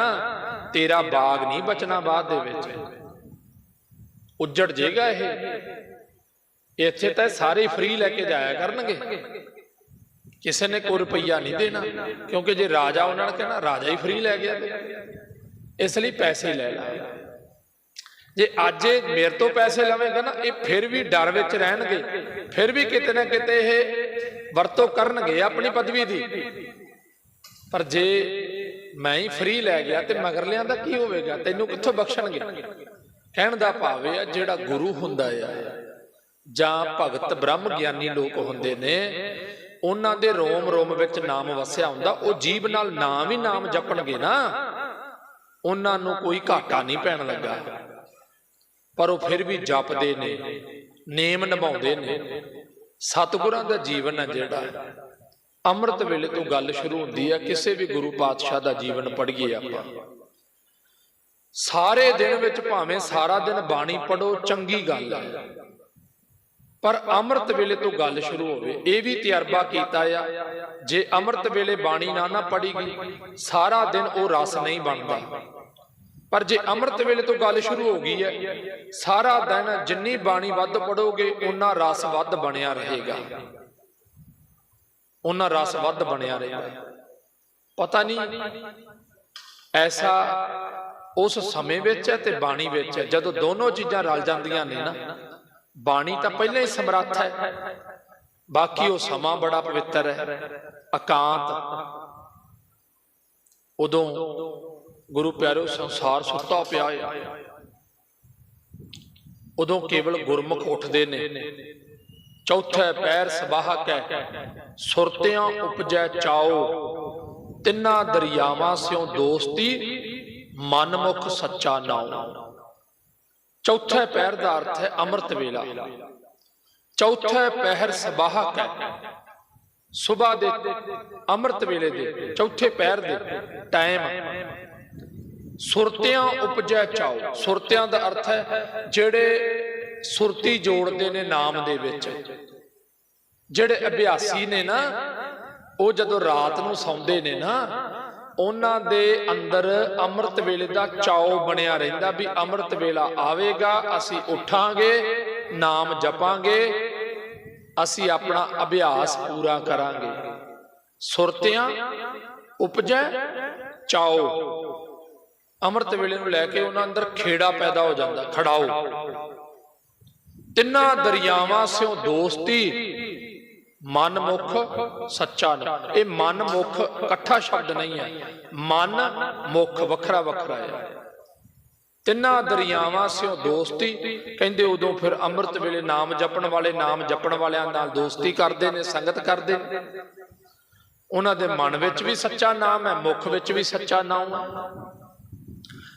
ਤੇਰਾ ਬਾਗ ਨਹੀਂ ਬਚਣਾ ਬਾਅਦ ਦੇ ਵਿੱਚ। ਉੱਜੜ ਜੇਗਾ ਇਹ। ਇੱਥੇ ਤਾਂ ਸਾਰੇ ਫ੍ਰੀ ਲੈ ਕੇ ਜਾਇਆ ਕਰਨਗੇ। ਕਿਸੇ ਨੇ ਕੋਈ ਰੁਪਈਆ ਨਹੀਂ ਦੇਣਾ, ਕਿਉਂਕਿ ਜੇ ਰਾਜਾ ਉਹਨਾਂ ਨੇ ਕਹਿਣਾ, ਰਾਜਾ ਹੀ ਫ੍ਰੀ ਲੈ ਗਿਆ ਇਸ ਲਈ ਪੈਸੇ ਲੈ ਲੈ। ਜੇ ਅੱਜ ਇਹ ਮੇਰੇ ਤੋਂ ਪੈਸੇ ਲਵੇਗਾ ਨਾ, ਇਹ ਫਿਰ ਵੀ ਡਰ ਵਿੱਚ ਰਹਿਣਗੇ। ਫਿਰ ਵੀ ਕਿਤੇ ਨਾ ਕਿਤੇ ਇਹ ਵਰਤੋਂ ਕਰਨਗੇ ਆਪਣੀ ਪਦਵੀ ਦੀ। ਪਰ ਜੇ ਮੈਂ ਹੀ ਫ੍ਰੀ ਲੈ ਗਿਆ ਤੇ ਮਗਰਲਿਆਂ ਦਾ ਕੀ ਹੋਵੇਗਾ? ਤੈਨੂੰ ਕਿੱਥੋਂ ਬਖਸ਼ਣਗੇ? ਕਹਿਣ ਦਾ ਭਾਵ ਇਹ ਆ, ਜਿਹੜਾ ਗੁਰੂ ਹੁੰਦਾ ਆ ਜਾਂ ਭਗਤ ਬ੍ਰਹਮ ਗਿਆਨੀ ਲੋਕ ਹੁੰਦੇ ਨੇ, ਉਹਨਾਂ ਦੇ ਰੋਮ ਰੋਮ ਵਿੱਚ ਨਾਮ ਵਸਿਆ ਹੁੰਦਾ, ਉਹ ਜੀਬ ਨਾਲ ਨਾਮ ਹੀ ਨਾਮ ਜਪਣਗੇ ਨਾ। ਉਹਨਾਂ ਨੂੰ ਕੋਈ ਘਾਟਾ ਨਹੀਂ ਪੈਣ ਲੱਗਾ। ਪਰ ਉਹ ਫਿਰ ਵੀ ਜਪਦੇ ਨੇ, ਨੇਮ ਨਿਭਾਉਂਦੇ ਨੇ। ਸਤਿਗੁਰਾਂ ਦਾ ਜੀਵਨ ਹੈ ਜਿਹੜਾ। ਅੰਮ੍ਰਿਤ ਵੇਲੇ ਤੋਂ ਗੱਲ ਸ਼ੁਰੂ ਹੁੰਦੀ ਹੈ ਕਿਸੇ ਵੀ ਗੁਰੂ ਪਾਤਸ਼ਾਹ ਦਾ ਜੀਵਨ ਪੜ੍ਹੀਏ ਆਪਾਂ। ਸਾਰੇ ਦਿਨ ਵਿੱਚ ਭਾਵੇਂ ਸਾਰਾ ਦਿਨ ਬਾਣੀ ਪੜੋ ਚੰਗੀ ਗੱਲ ਹੈ ਪਰ ਅੰਮ੍ਰਿਤ ਵੇਲੇ ਤੋਂ ਗੱਲ ਸ਼ੁਰੂ ਹੋਵੇ, ਇਹ ਵੀ ਤਜਰਬਾ ਕੀਤਾ ਆ, ਜੇ ਅੰਮ੍ਰਿਤ ਵੇਲੇ ਬਾਣੀ ਨਾ ਨਾ ਪੜੀਗੀ ਸਾਰਾ ਦਿਨ ਉਹ ਰਸ ਨਹੀਂ ਬਣਦਾ। ਪਰ ਜੇ ਅੰਮ੍ਰਿਤ ਵੇਲੇ ਤੋਂ ਗੱਲ ਸ਼ੁਰੂ ਹੋ ਗਈ ਹੈ, ਸਾਰਾ ਦਿਨ ਜਿੰਨੀ ਬਾਣੀ ਵੱਧ ਪੜੋਗੇ ਉਨਾ ਰਸ ਵੱਧ ਬਣਿਆ ਰਹੇਗਾ। ਉਨਾ ਰਸ ਵੱਧ ਬਣਿਆ ਰਹੇਗਾ। ਪਤਾ ਨਹੀਂ, ਐਸਾ ਉਸ ਸਮੇਂ ਵਿੱਚ ਹੈ ਤੇ ਬਾਣੀ ਵਿੱਚ ਹੈ, ਜਦੋਂ ਦੋਨੋਂ ਚੀਜ਼ਾਂ ਰਲ ਜਾਂਦੀਆਂ ਨੇ ਨਾ ਬਾਣੀ ਤਾਂ ਪਹਿਲਾਂ ਹੀ ਸਮਰੱਥ ਹੈ। ਬਾਕੀ ਉਹ ਸਮਾਂ ਬੜਾ ਪਵਿੱਤਰ ਹੈ। ਇਕਾਂਤ। ਉਦੋਂ ਗੁਰੂ ਪਿਆਰੋ ਸੰਸਾਰ ਸੁੱਤਾ ਪਿਆ ਹੈ। ਉਦੋਂ ਕੇਵਲ ਗੁਰਮੁਖ ਉੱਠਦੇ ਨੇ। ਚੌਥੇ ਪੈਰ ਸਬਾਹਕ ਹੈ ਸੁਰਤਿਆਂ ਉਪਜੈ ਚਾਓ। ਤਿੰਨਾਂ ਦਰਿਆਵਾਂ ਸਿਓ ਦੋਸਤੀ। ਮਨਮੁਖ ਸੱਚਾ ਨਾਉ। ਚੌਥੇ ਪੈਰ ਦਾ ਅਰਥ ਹੈ ਅੰਮ੍ਰਿਤ ਵੇਲਾ। ਚੌਥੇ ਪਹਿਰ ਸਬਾਹਕ ਹੈ ਸਵੇਰ ਦੇ ਅੰਮ੍ਰਿਤ ਵੇਲੇ ਦੇ ਚੌਥੇ ਪੈਰ ਦੇ ਟਾਈਮ। ਸੁਰਤਿਆਂ ਉਪਜੈ ਚਾਓ ਸੁਰਤਿਆਂ ਦਾ ਅਰਥ ਹੈ ਜਿਹੜੇ ਸੁਰਤੀ ਜੋੜਦੇ ਨੇ ਨਾਮ ਦੇ ਵਿੱਚ। ਜਿਹੜੇ ਅਭਿਆਸੀ ਨੇ ਨਾ, ਉਹ ਜਦੋਂ ਰਾਤ ਨੂੰ ਸੌਂਦੇ ਨੇ ਨਾ ਉਹਨਾਂ ਦੇ ਅੰਦਰ ਅੰਮ੍ਰਿਤ ਵੇਲੇ ਦਾ ਚਾਉ ਬਣਿਆ ਰਹਿੰਦਾ ਵੀ ਅੰਮ੍ਰਿਤ ਵੇਲਾ ਆਵੇਗਾ, ਅਸੀਂ ਉਠਾਂਗੇ, ਨਾਮ ਜਪਾਂਗੇ, ਅਸੀਂ ਆਪਣਾ ਅਭਿਆਸ ਪੂਰਾ ਕਰਾਂਗੇ। ਸੁਰਤਿਆਂ ਉਪਜੈ ਚਾਉ ਅੰਮ੍ਰਿਤ ਵੇਲੇ ਨੂੰ ਲੈ ਕੇ ਉਹਨਾਂ ਅੰਦਰ ਖੇੜਾ ਪੈਦਾ ਹੋ ਜਾਂਦਾ, ਖੜਾਓ। ਤਿੰਨਾਂ ਦਰਿਆਵਾਂ ਸਿਓ ਦੋਸਤੀ ਮਨਮੁਖ ਸੱਚਾ ਨਾ। ਇਹ ਮਨਮੁਖ ਇਕੱਠਾ ਸ਼ਬਦ ਨਹੀਂ ਹੈ। ਮਨ ਮੁਖ ਵੱਖਰਾ ਵੱਖਰਾ ਹੈ। ਤਿੰਨਾਂ ਦਰਿਆਵਾਂ ਸਿਓ ਦੋਸਤੀ, ਕਹਿੰਦੇ ਉਦੋਂ ਫਿਰ ਅੰਮ੍ਰਿਤ ਵੇਲੇ ਨਾਮ ਜਪਣ ਵਾਲੇ, ਨਾਮ ਜਪਣ ਵਾਲਿਆਂ ਨਾਲ ਦੋਸਤੀ ਕਰਦੇ ਨੇ, ਸੰਗਤ ਕਰਦੇ ਨੇ। ਉਹਨਾਂ ਦੇ ਮਨ ਵਿੱਚ ਵੀ ਸੱਚਾ ਨਾਮ ਹੈ, ਮੁਖ ਵਿੱਚ ਵੀ ਸੱਚਾ ਨਾਮ। ਹੈ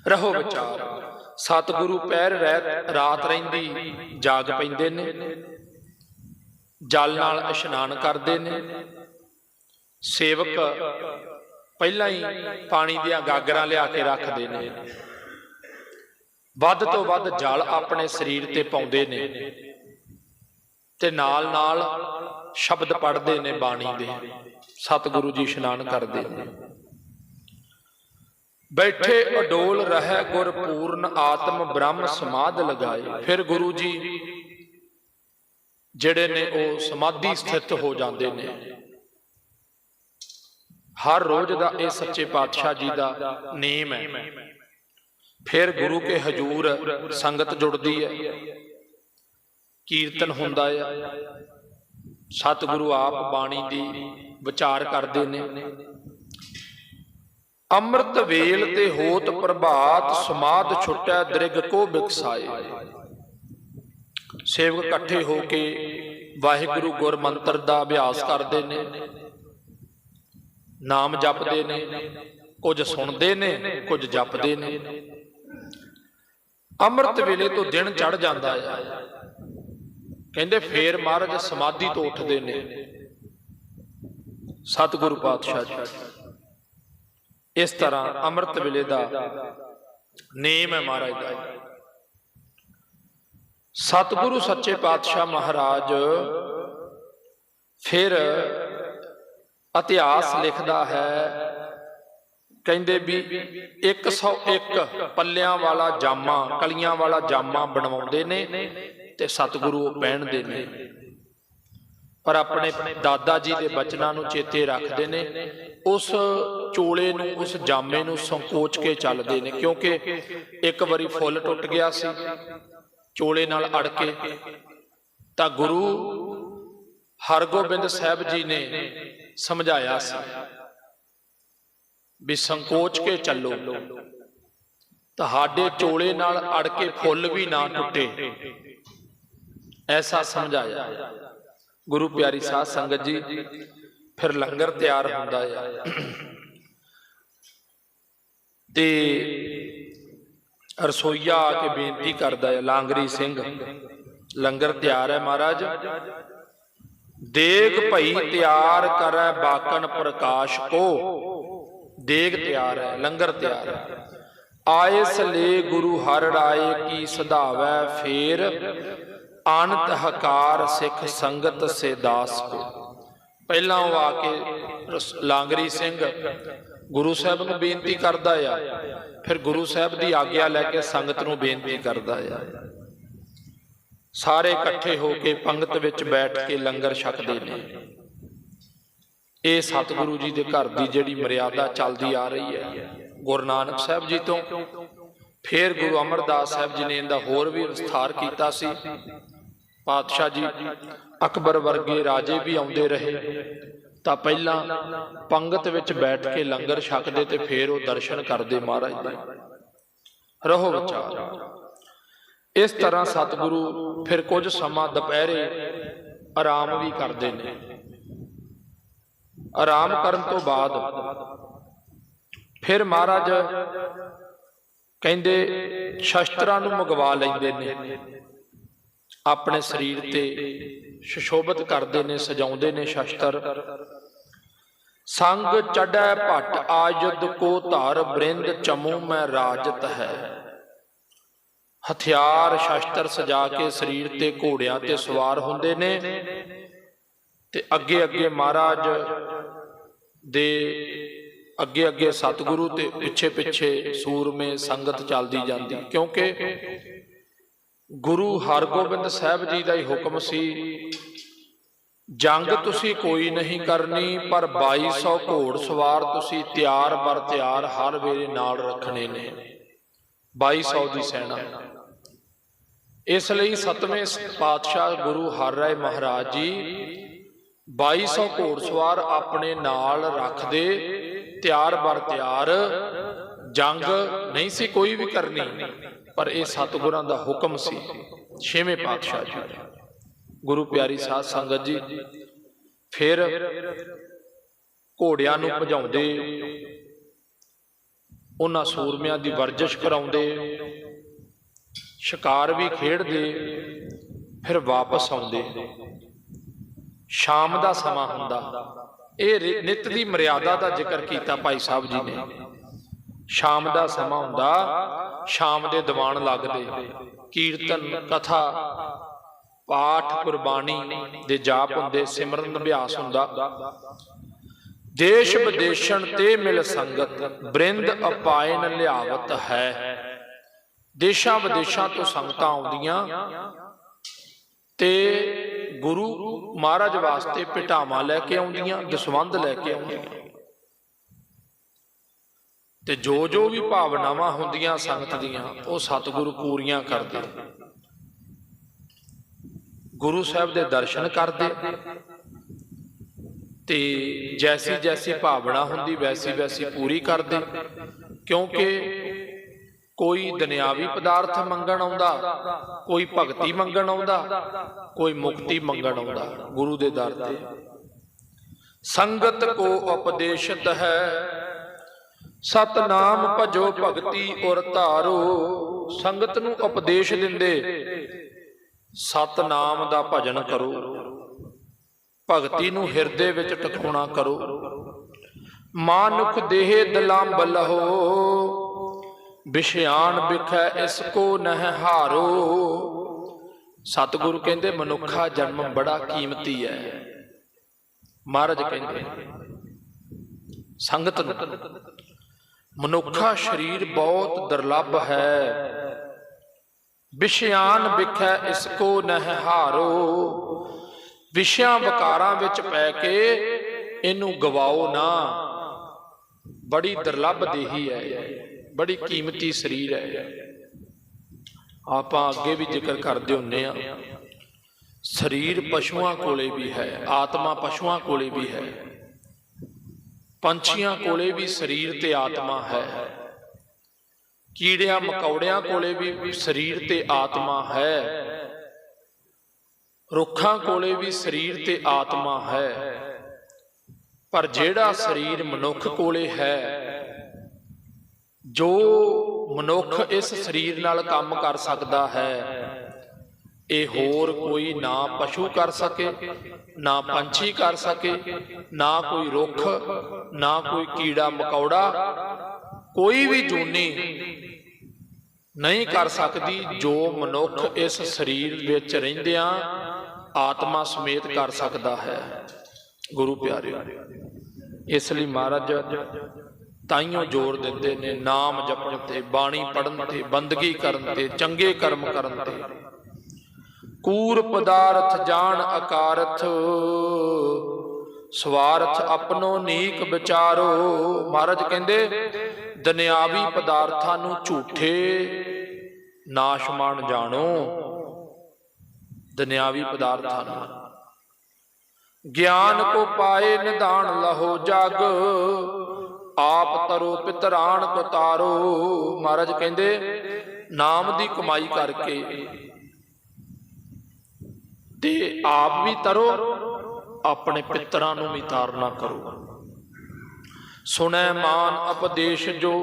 ਰਹੋ ਵਿਚਾਰ। ਸਤਿਗੁਰੂ ਪੈਰ ਰਹਿ ਰਾਤ ਰਹਿੰਦੀ, ਜਾਗ ਪੈਂਦੇ ਨੇ। ਜਲ ਨਾਲ ਇਸ਼ਨਾਨ ਕਰਦੇ ਨੇ। ਸੇਵਕ ਪਹਿਲਾਂ ਹੀ ਪਾਣੀ ਦੀਆਂ ਗਾਗਰਾਂ ਲਿਆ ਕੇ ਰੱਖਦੇ ਨੇ। ਵੱਧ ਤੋਂ ਵੱਧ ਜਲ ਆਪਣੇ ਸਰੀਰ ਤੇ ਪਾਉਂਦੇ ਨੇ ਤੇ ਨਾਲ ਨਾਲ ਸ਼ਬਦ ਪੜ੍ਹਦੇ ਨੇ ਬਾਣੀ ਦੇ। ਸਤਿਗੁਰੂ ਜੀ ਇਸ਼ਨਾਨ ਕਰਦੇ ਨੇ। ਬੈਠੇ ਅਡੋਲ ਰਹਿ ਗੁਰ ਪੂਰਨ ਆਤਮ ਬ੍ਰਹਮ ਸਮਾਧ ਲਗਾਏ। ਫਿਰ ਗੁਰੂ ਜੀ ਜਿਹੜੇ ਨੇ ਉਹ ਸਮਾਧੀ ਸਥਿਤ ਹੋ ਜਾਂਦੇ ਨੇ। ਹਰ ਰੋਜ਼ ਦਾ ਇਹ ਸੱਚੇ ਪਾਤਸ਼ਾਹ ਜੀ ਦਾ ਨੇਮ ਹੈ। ਫਿਰ ਗੁਰੂ ਕੇ ਹਜੂਰ ਸੰਗਤ ਜੁੜਦੀ ਹੈ। ਕੀਰਤਨ ਹੁੰਦਾ ਹੈ। ਸਤਿਗੁਰੂ ਆਪ ਬਾਣੀ ਦੀ ਵਿਚਾਰ ਕਰਦੇ ਨੇ। ਅੰਮ੍ਰਿਤ ਵੇਲ ਤੇ ਹੋਤ ਪ੍ਰਭਾਤ ਸਮਾਦ ਛੁਟੈ ਦ੍ਰਿਗ ਕੋ ਵਿਕਸਾਏ ਸੇਵਕ ਇਕੱਠੇ ਹੋ ਕੇ ਵਾਹਿਗੁਰੂ ਗੁਰ ਮੰਤਰ ਦਾ ਅਭਿਆਸ ਕਰਦੇ ਨੇ, ਨਾਮ ਜਪਦੇ ਨੇ, ਕੁਝ ਸੁਣਦੇ ਨੇ, ਕੁਝ ਜਪਦੇ ਨੇ। ਅੰਮ੍ਰਿਤ ਵੇਲੇ ਤੋਂ ਦਿਨ ਚੜ ਜਾਂਦਾ ਹੈ ਕਹਿੰਦੇ ਫੇਰ ਮਹਾਰਾਜ ਸਮਾਧੀ ਤੋਂ ਉੱਠਦੇ ਨੇ। ਸਤਿਗੁਰੂ ਪਾਤਸ਼ਾਹ ਜੀ। ਇਸ ਤਰ੍ਹਾਂ ਅੰਮ੍ਰਿਤ ਵੇਲੇ ਦਾ ਨੇਮ ਹੈ ਮਹਾਰਾਜ ਦਾ। ਸਤਿਗੁਰੂ ਸੱਚੇ ਪਾਤਸ਼ਾਹ ਮਹਾਰਾਜ ਫਿਰ ਇਤਿਹਾਸ ਲਿਖਦਾ ਹੈ। ਕਹਿੰਦੇ ਵੀ 101 ਪੱਲਿਆਂ ਵਾਲਾ ਜਾਮਾ, ਕਲੀਆਂ ਵਾਲਾ ਜਾਮਾ ਬਣਵਾਉਂਦੇ ਨੇ ਤੇ ਸਤਿਗੁਰੂ ਉਹ ਪਹਿਨਦੇ ਨੇ। ਪਰ ਆਪਣੇ ਦਾਦਾ ਜੀ ਦੇ ਬਚਨਾਂ ਨੂੰ ਚੇਤੇ ਰੱਖਦੇ ਨੇ। ਉਸ ਚੋਲੇ ਨੂੰ, ਉਸ ਜਾਮੇ ਨੂੰ ਸੰਕੋਚ ਕੇ ਚੱਲਦੇ ਨੇ ਕਿਉਂਕਿ ਇੱਕ ਵਾਰੀ ਫੁੱਲ ਟੁੱਟ ਗਿਆ ਸੀ। ਚੋਲੇ ਨਾਲ ਅੜ ਕੇ ਤਾਂ ਗੁਰੂ ਹਰਗੋਬਿੰਦ ਸਾਹਿਬ ਜੀ ਨੇ ਸਮਝਾਇਆ ਸੀ ਵੀ ਸੰਕੋਚ ਕੇ ਚੱਲੋ। ਤੁਹਾਡੇ ਚੋਲੇ ਨਾਲ ਅੜ ਕੇ ਫੁੱਲ ਵੀ ਨਾ ਟੁੱਟੇ। ਐਸਾ ਸਮਝਾਇਆ। ਗੁਰੂ ਪਿਆਰੀ ਸਾਧ ਸੰਗਤ ਜੀ, ਫਿਰ ਲੰਗਰ ਤਿਆਰ ਹੁੰਦਾ ਹੈ ਤੇ ਰਸੋਈਆ ਆ ਕੇ ਬੇਨਤੀ ਕਰਦਾ ਹੈ, ਲਾਂਗਰੀ ਸਿੰਘ। ਲੰਗਰ ਤਿਆਰ ਹੈ ਮਹਾਰਾਜ। ਦੇਗ ਭਈ ਤਿਆਰ ਕਰੈ ਬਾਕਨ ਪ੍ਰਕਾਸ਼ ਕੋ। ਦੇਗ ਤਿਆਰ ਹੈ, ਲੰਗਰ ਤਿਆਰ ਹੈ। ਆਇਸ ਲੈ ਗੁਰੂ ਹਰ ਰਾਏ ਕੀ ਸਧਾਵੈ ਫੇਰ। ਅਨੰਤ ਹਕਾਰ ਸਿੱਖ ਸੰਗਤ ਸੇ ਦਾਸ ਕੋ। ਪਹਿਲਾਂ ਉਹ ਆ ਕੇ ਲਾਂਗਰੀ ਸਿੰਘ ਗੁਰੂ ਸਾਹਿਬ ਨੂੰ ਬੇਨਤੀ ਕਰਦਾ ਆ। ਫਿਰ ਗੁਰੂ ਸਾਹਿਬ ਦੀ ਆਗਿਆ ਲੈ ਕੇ ਸੰਗਤ ਨੂੰ ਬੇਨਤੀ ਕਰਦਾ ਆ। ਸਾਰੇ ਇਕੱਠੇ ਹੋ ਕੇ ਪੰਗਤ ਵਿੱਚ ਬੈਠ ਕੇ ਲੰਗਰ ਛਕਦੇ ਨੇ। ਇਹ ਸਤਿਗੁਰੂ ਜੀ ਦੇ ਘਰ ਦੀ ਜਿਹੜੀ ਮਰਿਆਦਾ ਚੱਲਦੀ ਆ ਰਹੀ ਹੈ, ਗੁਰੂ ਨਾਨਕ ਸਾਹਿਬ ਜੀ ਤੋਂ। ਫਿਰ ਗੁਰੂ ਅਮਰਦਾਸ ਸਾਹਿਬ ਜੀ ਨੇ ਇਹਦਾ ਹੋਰ ਵੀ ਵਿਸਥਾਰ ਕੀਤਾ ਸੀ। ਪਾਤਸ਼ਾਹ ਜੀ, ਅਕਬਰ ਵਰਗੇ ਰਾਜੇ ਵੀ ਆਉਂਦੇ ਰਹੇ। ਤਾਂ ਪਹਿਲਾਂ ਪੰਗਤ ਵਿੱਚ ਬੈਠ ਕੇ ਲੰਗਰ ਛਕਦੇ ਤੇ ਫਿਰ ਉਹ ਦਰਸ਼ਨ ਕਰਦੇ ਮਹਾਰਾਜ ਦੇ। ਰਹੋ ਵਿਚਾਰ। ਇਸ ਤਰ੍ਹਾਂ ਸਤਿਗੁਰੂ ਫਿਰ ਕੁਝ ਸਮਾਂ ਦੁਪਹਿਰੇ ਆਰਾਮ ਵੀ ਕਰਦੇ ਨੇ। ਆਰਾਮ ਕਰਨ ਤੋਂ ਬਾਅਦ ਫਿਰ ਮਹਾਰਾਜ ਕਹਿੰਦੇ ਸ਼ਸਤਰਾਂ ਨੂੰ ਮੰਗਵਾ ਲੈਂਦੇ ਨੇ। ਆਪਣੇ ਸਰੀਰ ਤੇ ਸੁਸ਼ੋਭਿਤ ਕਰਦੇ ਨੇ, ਸਜਾਉਂਦੇ ਨੇ ਸ਼ਸਤਰ। ਸੰਗ ਚੜੈ ਭਟ ਆਯੁਧ ਕੋ ਧਾਰ, ਬ੍ਰਿੰਦ ਚਮੂ ਮੈਂ ਰਾਜਤ ਹੈ। ਹਥਿਆਰ ਸ਼ਸਤਰ ਸਜਾ ਕੇ ਸਰੀਰ ਤੇ ਘੋੜਿਆਂ ਤੇ ਸਵਾਰ ਹੁੰਦੇ ਨੇ ਤੇ ਅੱਗੇ ਅੱਗੇ ਮਹਾਰਾਜ ਦੇ ਅੱਗੇ ਅੱਗੇ ਸਤਿਗੁਰੂ ਤੇ ਪਿੱਛੇ ਪਿੱਛੇ ਸੂਰਮੇ ਸੰਗਤ ਚੱਲਦੀ ਜਾਂਦੀ, ਕਿਉਂਕਿ ਗੁਰੂ ਹਰਗੋਬਿੰਦ ਸਾਹਿਬ ਜੀ ਦਾ ਹੀ ਹੁਕਮ ਸੀ, ਜੰਗ ਤੁਸੀਂ ਕੋਈ ਨਹੀਂ ਕਰਨੀ, ਪਰ 2200 ਘੋੜ ਸਵਾਰ ਤੁਸੀਂ ਤਿਆਰ ਬਰ ਤਿਆਰ ਹਰ ਵੇਲੇ ਨਾਲ ਰੱਖਣੇ ਨੇ। 2200 ਦੀ ਸੈਨਾ। ਇਸ ਲਈ ਸਤਵੇਂ ਪਾਤਸ਼ਾਹ ਗੁਰੂ ਹਰ ਰਾਏ ਮਹਾਰਾਜ ਜੀ 2200 ਘੋੜਸਵਾਰ ਆਪਣੇ ਨਾਲ ਰੱਖਦੇ, ਤਿਆਰ ਬਰ ਤਿਆਰ, ਜੰਗ ਨਹੀਂ ਸੀ ਕੋਈ ਵੀ ਕਰਨੀ। ਪਰ ਇਹ ਸਤਿਗੁਰਾਂ ਦਾ ਹੁਕਮ ਸੀ। ਛੇਵੇਂ ਪਾਤਸ਼ਾਹ ਜੀ। ਗੁਰੂ ਪਿਆਰੀ ਸਾਧ ਸੰਗਤ ਜੀ, ਫਿਰ ਘੋੜਿਆਂ ਨੂੰ ਭਜਾਉਂਦੇ, ਉਹਨਾਂ ਸੂਰਮਿਆਂ ਦੀ ਵਰਜਿਸ਼ ਕਰਾਉਂਦੇ, ਸ਼ਿਕਾਰ ਵੀ ਖੇਡਦੇ, ਫਿਰ ਵਾਪਸ ਆਉਂਦੇ। ਸ਼ਾਮ ਦਾ ਸਮਾਂ ਹੁੰਦਾ। ਇਹ ਰਿ- ਨਿਤ ਦੀ ਮਰਿਆਦਾ ਦਾ ਜ਼ਿਕਰ ਕੀਤਾ ਭਾਈ ਸਾਹਿਬ ਜੀ ਨੇ। ਸ਼ਾਮ ਦਾ ਸਮਾਂ ਹੁੰਦਾ, ਸ਼ਾਮ ਦੇ ਦੀਵਾਨ ਲੱਗਦੇ। ਕੀਰਤਨ, ਕਥਾ, ਪਾਠ ਕੁਰਬਾਨੀ ਦੇ ਜਾਪ ਹੁੰਦੇ, ਸਿਮਰਨ ਅਭਿਆਸ ਹੁੰਦਾ। ਦੇਸ਼ ਵਿਦੇਸ਼ਣ ਤੇ ਮਿਲ ਸੰਗਤ, ਬ੍ਰਿੰਦ ਅਪਾਇਨ ਲਿਆਵਤ ਹੈ। ਦੇਸ਼ਾਂ ਵਿਦੇਸ਼ਾਂ ਤੋਂ ਸੰਗਤਾਂ ਆਉਂਦੀਆਂ ਤੇ ਗੁਰੂ ਮਹਾਰਾਜ ਵਾਸਤੇ ਭਟਾਵਾਂ ਲੈ ਕੇ ਆਉਂਦੀਆਂ, ਦਸਵੰਧ ਲੈ ਕੇ ਆਉਂਦੀਆਂ। ਤੇ ਜੋ ਜੋ ਵੀ ਭਾਵਨਾਵਾਂ ਹੁੰਦੀਆਂ ਸੰਗਤ ਦੀਆਂ, ਉਹ ਸਤਿਗੁਰੂ ਪੂਰੀਆਂ ਕਰਦੇ। ਗੁਰੂ ਸਾਹਿਬ ਦੇ ਦਰਸ਼ਨ ਕਰਦੇ। ਤੇ ਜੈਸੀ ਜੈਸੀ ਭਾਵਨਾ ਹੁੰਦੀ ਵੈਸੀ ਵੈਸੀ ਪੂਰੀ ਕਰਦੇ। ਕਿਉਂਕਿ ਕੋਈ ਦੁਨਿਆਵੀ ਪਦਾਰਥ ਮੰਗਣ ਆਉਂਦਾ, ਕੋਈ ਭਗਤੀ ਮੰਗਣ ਆਉਂਦਾ, ਕੋਈ ਮੁਕਤੀ ਮੰਗਣ ਆਉਂਦਾ, ਗੁਰੂ ਦੇ ਦਰ ਤੇ। ਸੰਗਤ ਕੋ ਉਪਦੇਸ਼ਤ ਹੈ ਸਤਨਾਮ ਭਜੋ ਭਗਤੀ ਔਰ ਧਾਰੋ, ਸੰਗਤ ਨੂੰ ਉਪਦੇਸ਼ ਦਿੰਦੇ। ਸਤਨਾਮ ਦਾ ਭਜਨ ਕਰੋ। ਭਗਤੀ ਨੂੰ ਹਿਰਦੇ ਵਿੱਚ ਟਿਕਾਉਣਾ ਕਰੋ। ਮਾਨੁਖ ਦੇਹ ਦਲਾਮ ਬਲਹੋ ਵਿਸ਼ਿਆਨ ਵਿਖੈ ਇਸ ਕੋ ਨਹਿ ਹਾਰੋ। ਸਤਿਗੁਰੂ ਕਹਿੰਦੇ, ਮਨੁੱਖਾ ਜਨਮ ਬੜਾ ਕੀਮਤੀ ਹੈ। ਮਹਾਰਾਜ ਕਹਿੰਦੇ, ਸੰਗਤ ਨੂੰ ਮਨੁੱਖਾ ਸਰੀਰ ਬਹੁਤ ਦੁਰਲੱਭ ਹੈ। ਵਿਸ਼ਿਆਨ ਵਿਖੈ ਇਸ ਕੋ ਨਹਿ ਹਾਰੋ। ਵਿਸ਼ਿਆਂ ਵਿਕਾਰਾਂ ਵਿੱਚ ਪੈ ਕੇ ਇਹਨੂੰ ਗਵਾਓ ਨਾ। ਬੜੀ ਦੁਰਲੱਭ ਦੇਹੀ ਹੈ। ਬੜੀ ਕੀਮਤੀ ਸਰੀਰ ਹੈ। ਆਪਾਂ ਅੱਗੇ ਵੀ ਜ਼ਿਕਰ ਕਰਦੇ ਹੁੰਨੇ ਆ। ਸਰੀਰ ਪਸ਼ੂਆਂ ਕੋਲੇ ਵੀ ਹੈ, ਆਤਮਾ ਪਸ਼ੂਆਂ ਕੋਲੇ ਵੀ ਹੈ। ਪੰਛੀਆਂ ਕੋਲੇ ਵੀ ਸਰੀਰ ਤੇ ਆਤਮਾ ਹੈ। ਕੀੜਿਆਂ ਮਕੌੜਿਆਂ ਕੋਲੇ ਵੀ ਸਰੀਰ ਤੇ ਆਤਮਾ ਹੈ। ਰੁੱਖਾਂ ਕੋਲੇ ਵੀ ਸਰੀਰ ਤੇ ਆਤਮਾ ਹੈ। ਪਰ ਜਿਹੜਾ ਸਰੀਰ ਮਨੁੱਖ ਕੋਲੇ ਹੈ, ਜੋ ਮਨੁੱਖ ਇਸ ਸਰੀਰ ਨਾਲ ਕੰਮ ਕਰ ਸਕਦਾ ਹੈ ਇਹ ਹੋਰ ਕੋਈ ਨਾ ਪਸ਼ੂ ਕਰ ਸਕੇ, ਨਾ ਪੰਛੀ ਕਰ ਸਕੇ, ਨਾ ਕੋਈ ਰੁੱਖ, ਨਾ ਕੋਈ ਕੀੜਾ ਮਕੌੜਾ, ਕੋਈ ਵੀ ਜੂਨੀ ਨਹੀਂ ਕਰ ਸਕਦੀ ਜੋ ਮਨੁੱਖ ਇਸ ਸਰੀਰ ਵਿੱਚ ਰਹਿੰਦਿਆਂ ਆਤਮਾ ਸਮੇਤ ਕਰ ਸਕਦਾ ਹੈ। ਗੁਰੂ ਪਿਆਰਿਓ, ਇਸ ਲਈ ਮਹਾਰਾਜ ਤਾਈਓ ਜ਼ੋਰ ਦਿੰਦੇ ਨੇ, ਨਾਮ ਜਪਣ ਤੇ, ਬਾਣੀ ਪੜਨ ਤੇ, ਬੰਦਗੀ ਕਰਨ ਤੇ, ਚੰਗੇ ਕਰਮ ਕਰਨ ਤੇ। ਕੂਰ ਪਦਾਰਥ ਜਾਣ ਅਕਾਰਥ, ਸਵਾਰਥ ਆਪਣੋ ਨੀਕ ਵਿਚਾਰੋ। ਮਹਾਰਾਜ ਕਹਿੰਦੇ, ਦੁਨਿਆਵੀ ਪਦਾਰਥਾਂ ਨੂੰ ਝੂਠੇ ਨਾਸ਼ਮਾਨ ਜਾਣੋ। ਦੁਨਿਆਵੀ ਪਦਾਰਥਾਂ ਨੂੰ। ਗਿਆਨ ਕੋ ਪਾਏ ਨਿਧਾਨ ਲਹੋ ਜਗ, ਆਪ ਤਰੋ ਪਿਤਰਾਣ ਕੋ ਤਾਰੋ ਮਹਾਰਾਜ ਕਹਿੰਦੇ, ਨਾਮ ਦੀ ਕਮਾਈ ਕਰਕੇ ਤੇ ਆਪ ਵੀ ਤਰੋ, ਆਪਣੇ ਪਿੱਤਰਾਂ ਨੂੰ ਵੀ ਤਾਰਨਾ ਕਰੋ। ਸੁਣੈ ਮਾਨ ਉਪਦੇਸ਼ ਜੋ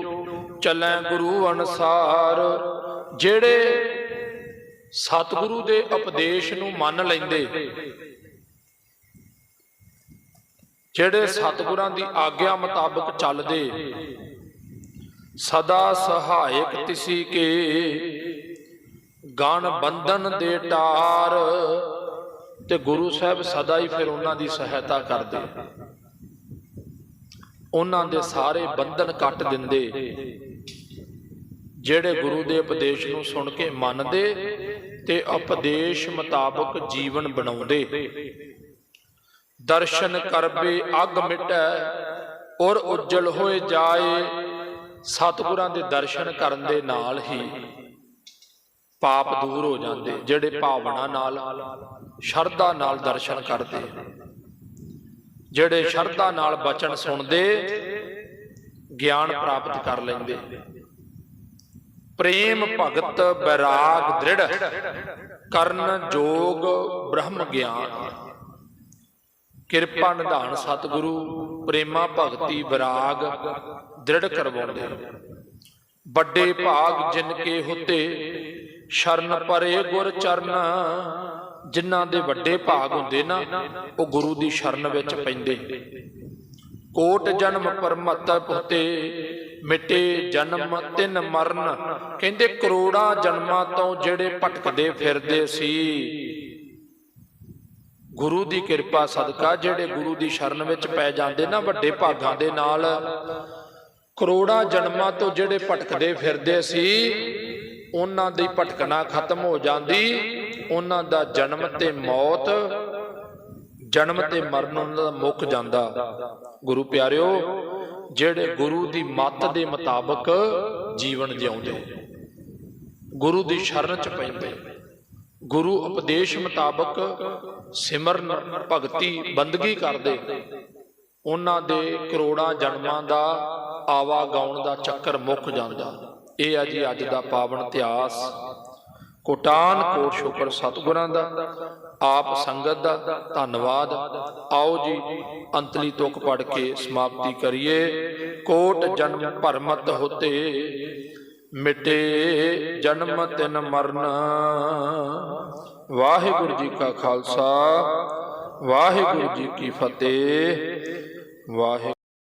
ਚੱਲੈ ਗੁਰੂ ਅਨਸਾਰ, ਜਿਹੜੇ ਸਤਿਗੁਰੂ ਦੇ ਉਪਦੇਸ਼ ਨੂੰ ਮੰਨ ਲੈਂਦੇ, ਜਿਹੜੇ ਸਤਿਗੁਰਾਂ ਦੀ ਆਗਿਆ ਮੁਤਾਬਕ ਚੱਲਦੇ, ਸਦਾ ਸਹਾਇਕ ਤਿਸੀ ਕੇ, ਗਣ ਬੰਧਨ ਦੇ ਟਾਰ ਤੇ ਗੁਰੂ ਸਾਹਿਬ ਸਦਾ ਹੀ ਫਿਰ ਉਹਨਾਂ ਦੀ ਸਹਾਇਤਾ ਕਰਦੇ। ਉਹਨਾਂ ਦੇ ਸਾਰੇ ਬੰਧਨ ਕੱਟ ਦਿੰਦੇ। ਜਿਹੜੇ ਗੁਰੂ ਦੇ ਉਪਦੇਸ਼ ਨੂੰ ਸੁਣ ਕੇ ਮੰਨਦੇ ਤੇ ਉਪਦੇਸ਼ ਮੁਤਾਬਕ ਜੀਵਨ ਬਣਾਉਂਦੇ। ਦਰਸ਼ਨ ਕਰਬੇ ਅਗ ਮਿਟੈ, ਔਰ ਉਜਲ ਹੋਏ ਜਾਏ, ਸਤਿਗੁਰਾਂ ਦੇ ਦਰਸ਼ਨ ਕਰਨ ਦੇ ਨਾਲ ਹੀ ਪਾਪ ਦੂਰ ਹੋ ਜਾਂਦੇ, ਜਿਹੜੇ ਭਾਵਨਾ ਨਾਲ ਸ਼ਰਧਾ ਨਾਲ ਦਰਸ਼ਨ ਕਰਦੇ ਜਿਹੜੇ ਸ਼ਰਧਾ ਨਾਲ ਬਚਨ ਸੁਣਦੇ, ਗਿਆਨ ਪ੍ਰਾਪਤ ਕਰ ਲੈਂਦੇ। ਪ੍ਰੇਮ ਭਗਤ ਬੈਰਾਗ ਦ੍ਰਿੜ, ਕਰਨ ਜੋਗ ਬ੍ਰਹਮ ਗਿਆਨ। ਕਿਰਪਾ ਨਿਧਾਨ ਸਤਿਗੁਰੂ, ਪ੍ਰੇਮਾ ਭਗਤੀ ਵਿਰਾਗ ਦ੍ਰਿੜ ਕਰਵਾਉਂਦੇ ਵੱਡੇ ਭਾਗ ਜਿਨ ਕੇ ਹੁਤੇ, ਸ਼ਰਨ ਪਰੇ ਗੁਰ ਚਰਨ ਜਿਨ੍ਹਾਂ ਦੇ ਵੱਡੇ ਭਾਗ ਹੁੰਦੇ ਨਾ ਉਹ ਗੁਰੂ ਦੀ ਸ਼ਰਨ ਵਿੱਚ ਪੈਂਦੇ। ਕੋਟ ਜਨਮ ਪਰਮਤ ਪੁੱਤੇ ਮਿਟੇ ਜਨਮ ਤਿੰਨ ਮਰਨ। ਕਹਿੰਦੇ ਕਰੋੜਾਂ ਜਨਮਾਂ ਤੋਂ ਜਿਹੜੇ ਭਟਕਦੇ ਫਿਰਦੇ ਸੀ। ਗੁਰੂ ਦੀ ਕਿਰਪਾ ਸਦਕਾ ਜਿਹੜੇ ਗੁਰੂ ਦੀ ਸ਼ਰਨ ਵਿੱਚ ਪੈ ਜਾਂਦੇ ਨਾ ਵੱਡੇ ਭਾਗਾਂ ਦੇ ਨਾਲ। ਕਰੋੜਾਂ ਜਨਮਾਂ ਤੋਂ ਜਿਹੜੇ ਭਟਕਦੇ ਫਿਰਦੇ ਸੀ ਉਹਨਾਂ ਦੀ ਭਟਕਣਾ ਖਤਮ ਹੋ ਜਾਂਦੀ। ਉਹਨਾਂ ਦਾ ਜਨਮ ਤੇ ਮੌਤ, ਜਨਮ ਤੇ ਮਰਨ ਉਹਨਾਂ ਦਾ ਮੁੱਕ ਜਾਂਦਾ। ਗੁਰੂ ਪਿਆਰਿਓ, ਜਿਹੜੇ ਗੁਰੂ ਦੀ ਮੱਤ ਦੇ ਮੁਤਾਬਕ ਜੀਵਨ ਜਿਉਂਦੇ। ਗੁਰੂ ਦੀ ਸ਼ਰਨ ਚ ਪੈਂਦੇ। ਗੁਰੂ ਉਪਦੇਸ਼ ਮੁਤਾਬਕ ਸਿਮਰਨ, ਭਗਤੀ, ਬੰਦਗੀ ਕਰਦੇ। ਉਹਨਾਂ ਦੇ ਕਰੋੜਾਂ ਜਨਮਾਂ ਦਾ ਆਵਾ ਗਾਉਣ ਦਾ ਚੱਕਰ ਮੁੱਕ ਜਾਂਦਾ। ਇਹ ਆ ਜੀ ਅੱਜ ਦਾ ਪਾਵਨ ਇਤਿਹਾਸ। ਕੋਟਾਨ ਕੋਟ ਸ਼ੁਕਰ ਸਤਿਗੁਰਾਂ ਦਾ, ਆਪ ਸੰਗਤ ਦਾ ਧੰਨਵਾਦ। ਆਓ ਜੀ, ਅੰਤਲੀ ਤੁਕ ਪੜ ਕੇ ਸਮਾਪਤੀ ਕਰੀਏ। ਕੋਟ ਜਨਮ ਭਰਮਤ ਹੋਤੇ, ਮਿਟੇ ਜਨਮ ਤਿਨ ਮਰਨ। ਵਾਹਿਗੁਰੂ ਜੀ ਕਾ ਖਾਲਸਾ, ਵਾਹਿਗੁਰੂ ਜੀ ਕੀ ਫਤਿਹ। ਵਾਹਿਗੁਰੂ